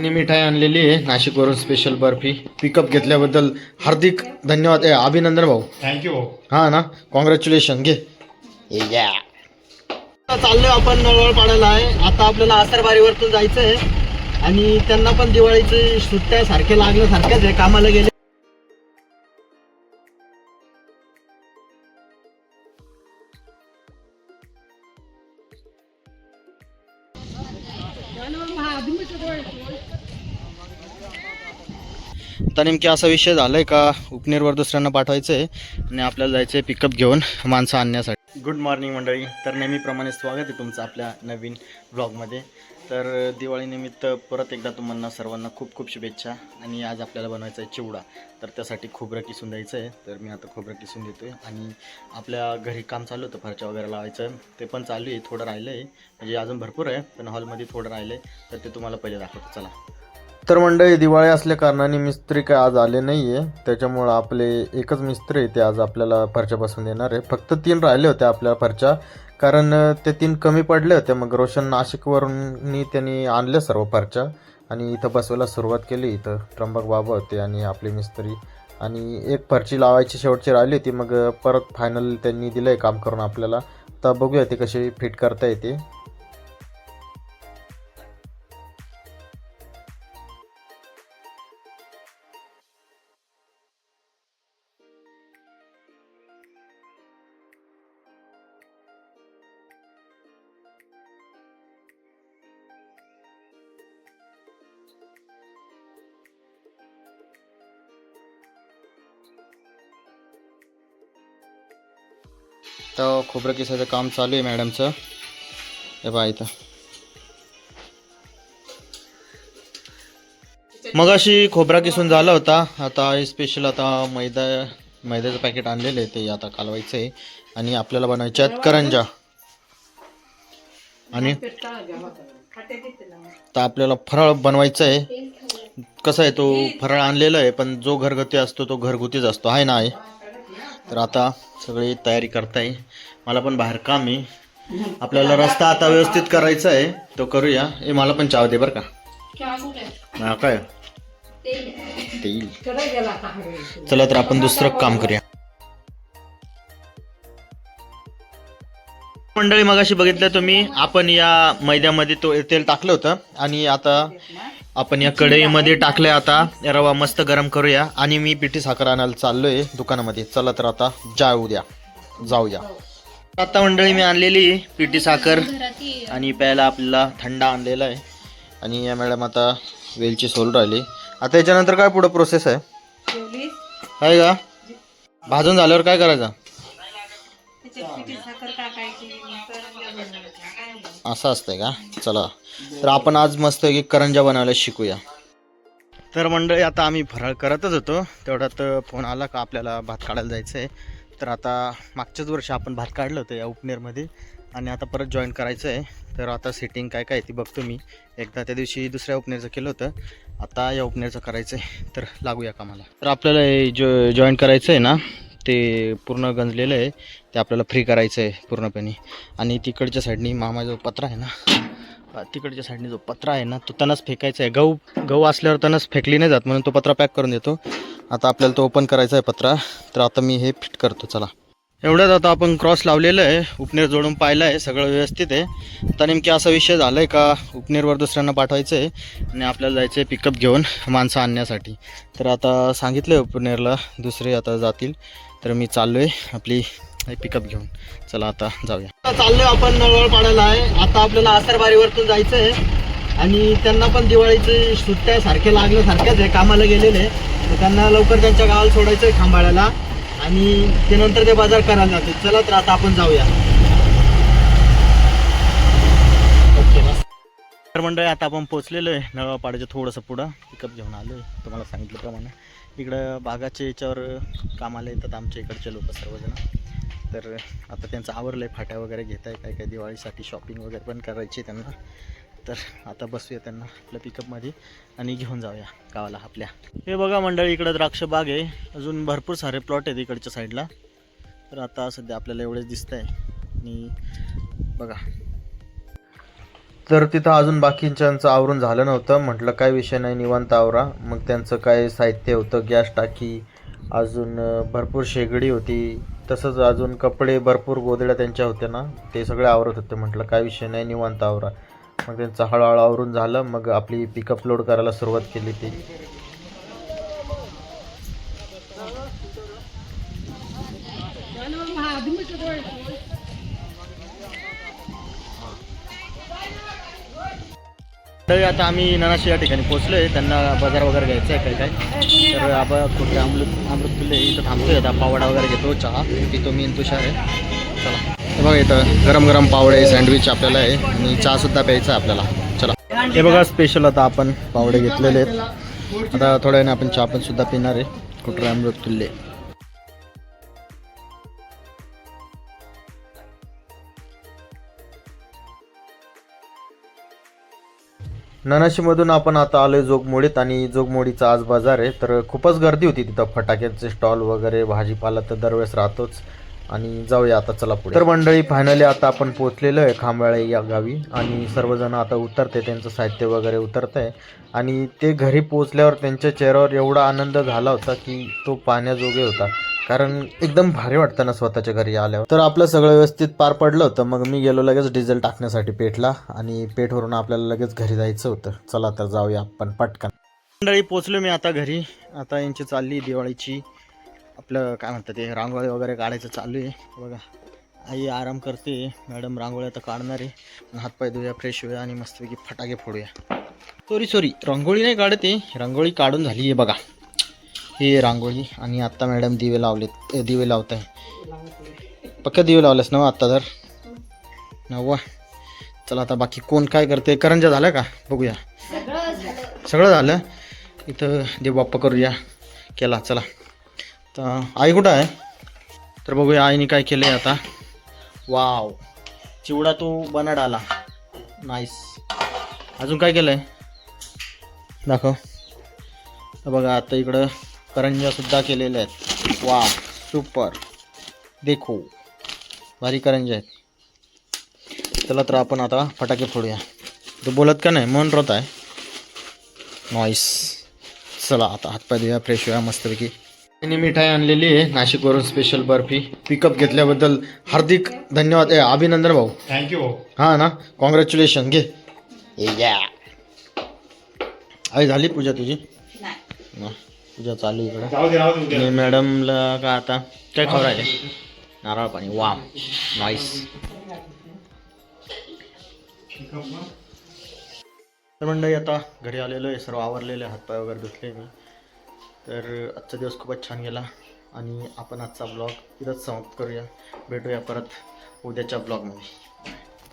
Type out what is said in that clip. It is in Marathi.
त्यांनी मिठाई आणलेली आहे. नाशिकवरून स्पेशल बर्फी. पिकअप घेतल्याबद्दल हार्दिक धन्यवाद. ए, अभिनंदन भाऊ. थँक्यू भाऊ. हा ना? कॉंग्रॅच्युलेशन घे. चाललोय आपण नळवळ पाडायला आहे. आता आपल्याला आसरबारीवरतून जायचं आहे आणि त्यांना पण दिवाळीची सुट्ट्या सारख्या लागल्यासारख्याच आहे. कामाला गेले आता नेमकी असा विषय झालाय का? उपनेरवर दुसऱ्यांना पाठवायचं आहे आणि आपल्याला जायचं आहे पिकअप घेऊन माणसं आणण्यासाठी. गुड मॉर्निंग मंडळी. तर नेहमीप्रमाणे स्वागत आहे तुमचं आपल्या नवीन ब्लॉगमध्ये तर दिवाळीनिमित्त परत एकदा तुम्हाला सर्वांना खूप खूप शुभेच्छा आणि आज आपल्याला बनवायचं आहे चिवडा. तर त्यासाठी खोबरं किसून द्यायचं आहे तर मी आता खोबरं किसून देतो आहे आणि आपल्या घरी काम चालू होतं फरच्या वगैरे लावायचं. ते पण चालू आहे थोडं राहिलं आहे म्हणजे अजून भरपूर आहे पण हॉलमध्ये थोडं राहिलं आहे तर ते तुम्हाला पहिले दाखवतो. चला. तर मंडळी दिवाळी असल्या कारणाने मिस्त्री काय आज आले नाही आहे त्याच्यामुळं आपले एकच मिस्त्री आहे ते आज आपल्याला फरच्या बसून देणार आहे. फक्त तीन राहिले होते आपल्या फरच्या कारण ते तीन कमी पडले होते. मग रोशन नाशिकवरून त्यांनी आणले सर्व फरच्या आणि इथं बसवायला सुरुवात केली. इथं त्र्यंबक बाबा होते आणि आपले मिस्त्री. आणि एक फरची लावायची शेवटची राहिली होती. मग परत फायनल त्यांनी दिलं आहे काम करून आपल्याला. तर बघूया ते कशी फिट करता येते. आता खोबरं किसायचं काम चालू आहे मॅडमचं. हे पहा इथं. मग अशी खोबरा किसून झाला होता. आता स्पेशल आता मैदा मैद्याचं पॅकेट आणलेलं आहे ते आता कालवायचं आहे. आणि आपल्याला बनवायचे आहेत करंजा. आणि तर आपल्याला फराळ बनवायचं आहे. कसं आहे तो फराळ आणलेला आहे पण जो घरगुती असतो तो घरगुतीच असतो. आहे ना आहे तर आता सगळी तयारी करताय. मला पण बाहेर काम आहे. आपल्याला रस्ता आता व्यवस्थित करायचा आहे. तो करूया. ए मला पण चाव दे बरं का. हा, काय? ते येईल चला तर आपण दुसरं काम करूया. मंडळी मगाशी बघितलं तुम्ही आपण या मैद्यामध्ये तो तेल टाकलं होतं. आणि आता आपण या कढईमध्ये टाकलंय आता. रवा मस्त गरम करूया. आणि मी पिठी साखर आणायला चाललोय दुकानामध्ये. चला तर आता जाऊ द्या. जाऊया आता मंडळी मी आणलेली पिठी साखर. आणि प्यायला आपल्याला थंडा आणलेला आहे. आणि या मॅडम आता वेलची सोल राहिली. आता याच्यानंतर काय पुढं प्रोसेस आहे? आहे का? भाजून झाल्यावर काय करायचं? असं असतंय का? चला. तर आपण आज मस्त की करंजा बनवायला शिकूया. तर मंडळी आता आम्ही फराळ करतच होतो. तेवढ्यात फोन आला का आपल्याला भात काढायला जायचं आहे तर आता मागच्याच वर्षी आपण भात काढलं होतं या उपनेरमध्ये. आणि आता परत जॉईन करायचं आहे तर आता सेटिंग काय काय ती बघतो मी. एकदा त्या दिवशी दुसऱ्या उपनेरचं केलं होतं. आता या उपनेरचं करायचं आहे तर लागूया कामाला. तर आपल्याला हे जो जॉईन करायचं आहे ना ते पूर्ण गंजलेलं आहे ते आपल्याला फ्री करायचं आहे पूर्णपणे. आणि तिकडच्या साईडनी मामा जो पत्रा आहे ना तिकडच्या साईडने जो पत्रा आहे ना तो त्यांनाच फेकायचा आहे. गहू गहू असल्यावर तणच फेकली नाही जात म्हणून तो पत्रा पॅक करून देतो. आता आपल्याला तो ओपन करायचा आहे पत्रा. तर आता मी हे फिट करतो चला. एवढ्यात आता आपण क्रॉस लावलेलं आहे. उपनेर जोडून पाहिलं आहे. सगळं व्यवस्थित आहे. तर नेमकी असा विषय झाला आहे का उपनेरवर दुसऱ्यांना पाठवायचं आहे आणि आपल्याला जायचं आहे पिकअप घेऊन माणसं आणण्यासाठी. तर आता सांगितलं आहे उपनेरला दुसरे आता जातील. तर मी चाललो आहे आपली पिकअप घेऊन. चला आता जाऊया. चाललोय आपण नळवळ पाडायला आहे. आता आपल्याला आसरबारीवरतून जायचं आहे आणि त्यांना पण दिवाळीची सुट्ट्या सारख्या लागल्यासारख्याच आहे. कामाला गेलेले. तर त्यांना लवकर त्यांच्या गावाला सोडायचं आहे खांबाळ्याला. आणि ते नंतर ते बाजार करायला जाते चला तर आता आपण जाऊया. ओके तर मंडळी आता आपण पोचलेलो आहे नळवापाड्याच्या थोडंसं पुढं. पिकअप घेऊन आलो आहे तुम्हाला सांगितल्याप्रमाणे. इकडं बागाच्या याच्यावर कामाला येतात आमच्या इकडचे लोक सर्वजण. तर आता त्यांचं आवरलं आहे फाट्या वगैरे घेत आहे काय काय दिवाळीसाठी शॉपिंग वगैरे पण करायची आहे त्यांना. तर आता बसूया त्यांना आपल्या पिकअपमध्ये आणि घेऊन जाऊया गावाला आपल्या. हे बघा मंडळी इकडं द्राक्ष बाग आहे. अजून भरपूर सारे प्लॉट आहेत इकडच्या साईडला तर आता सध्या आपल्याला एवढेच दिसत आहे आणि बघा. तर तिथं अजून बाकीच्यांचं आवरून झालं नव्हतं. म्हटलं काय विषय नाही निवांत आवरा. मग त्यांचं काय साहित्य होतं? गॅस टाकी अजून भरपूर शेगडी होती. तसंच अजून कपडे भरपूर गोदड्या त्यांच्या होत्या ना. ते सगळे आवरत होते. म्हटलं काय विषय नाही निवांत आवरा. मग त्यांचं हळूहळू आवरून झालं मग आपली पिकअप लोड करायला सुरुवात केली ती. तर आता आम्ही ननाशी या ठिकाणी पोहोचलो आहे त्यांना बाजार वगैरे घ्यायचा आहे काय काय तर आपण कुठे अमृत अमृत इथं थांबतोय. आता पावडा वगैरे घेतो चहा. पितो मी तुषार आहे. चला. हे बघा इथं गरम गरम पावडे सँडविच आपल्याला आहे. आणि चहासुद्धा प्यायचा आहे आपल्याला. चला. हे बघा स्पेशल आता आपण पावडे घेतलेले आहेत. आता थोड्या वेळाने आपण चहा पण सुद्धा पिणार आहे. कुठे अमृत तुल्ले ननाशीमधून आपण आता आलोय जोगमोडीत आणि जोगमोडीचा आज बाजार आहे. तर खूपच गर्दी होती तिथं. फटाक्यांचे स्टॉल वगैरे भाजीपाला तर दरवेळेस राहतोच. आणि जाऊया आता चला पुढे. तर मंडळी फायनली आता आपण पोहोचलेलो आहे खांबाळे या गावी. आणि सर्वजण आता उतरते त्यांचं साहित्य वगैरे उतरत आहे आणि ते घरी पोहोचल्यावर त्यांच्या चेहऱ्यावर एवढा आनंद झाला होता की तो पाहण्याजोगे होता. कारण एकदम भारी वाटतं ना स्वतःच्या घरी आल्यावर. तर आपलं सगळं व्यवस्थित पार पडलं होतं. मग मी गेलो लगेच डिझेल टाकण्यासाठी पेठला. आणि पेठवरून आपल्याला लगेच घरी जायचं होतं. चला तर जाऊया आपण पटकन. मंडळी पोचलो मी आता घरी. आता यांची चालली दिवाळीची. आपलं काय म्हणतात ते रांगोळी वगैरे काढायचं चालू आहे. बघा आई आराम करते. मॅडम रांगोळी आता काढणार आहे. हातपाय धुया फ्रेश होऊया आणि मस्तपैकी फटाके फोडूया. सॉरी सॉरी रांगोळी नाही काढत आहे. रांगोळी काढून झाली आहे बघा. ही रांगोळी आणि आत्ता मॅडम दिवे लावलेत. दिवे लावत आहे पक्का दिवे लावलेस ना आत्ता तर? नव्वा. चला आता बाकी कोण काय करते करंजा झालं का? बघूया. सगळं झालं. इथं देवबाप्पा करूया. केला चला. तर आई कुठं आहे? तर बघूया आईने काय केलं आहे आता. वाव. चिवडा तो बनाड आला नाईस अजून काय केलं आहे दाखव. तर बघा आता इकडं करंज्यासुद्धा केलेल्या आहेत. वा सुपर देखो. भारी करंज्या आहेत. चला तर आपण आता फटाके फोडूया. तो बोलत का नाही? मन रोत आहे. नॉईस चला आता हातपाय देऊया फ्रेश होया मस्तपैकी. आणि मिठाई आणलेली आहे. नाशिकवरून स्पेशल बर्फी. पिकअप घेतल्याबद्दल हार्दिक धन्यवाद. ए अभिनंदन भाऊ. थँक्यू हां ना? कॉंग्रॅच्युलेशन घे. या आई झाली पूजा तुझी? ना, पूजा चालू आहे इकडं. जाऊ दे राहू दे उद्या. आणि मॅडमला का आता? काय खबर आहे? नारळ पाणी. वा नाईस तर मंडळी आता घरी आलेलो आहे. सर्व आवरलेलं हातपाय वगैरे धुतले मी. तर आजचा दिवस खूपच छान गेला आणि आपण आजचा ब्लॉग इथंच समाप्त करूया. भेटूया परत उद्याच्या ब्लॉगमध्ये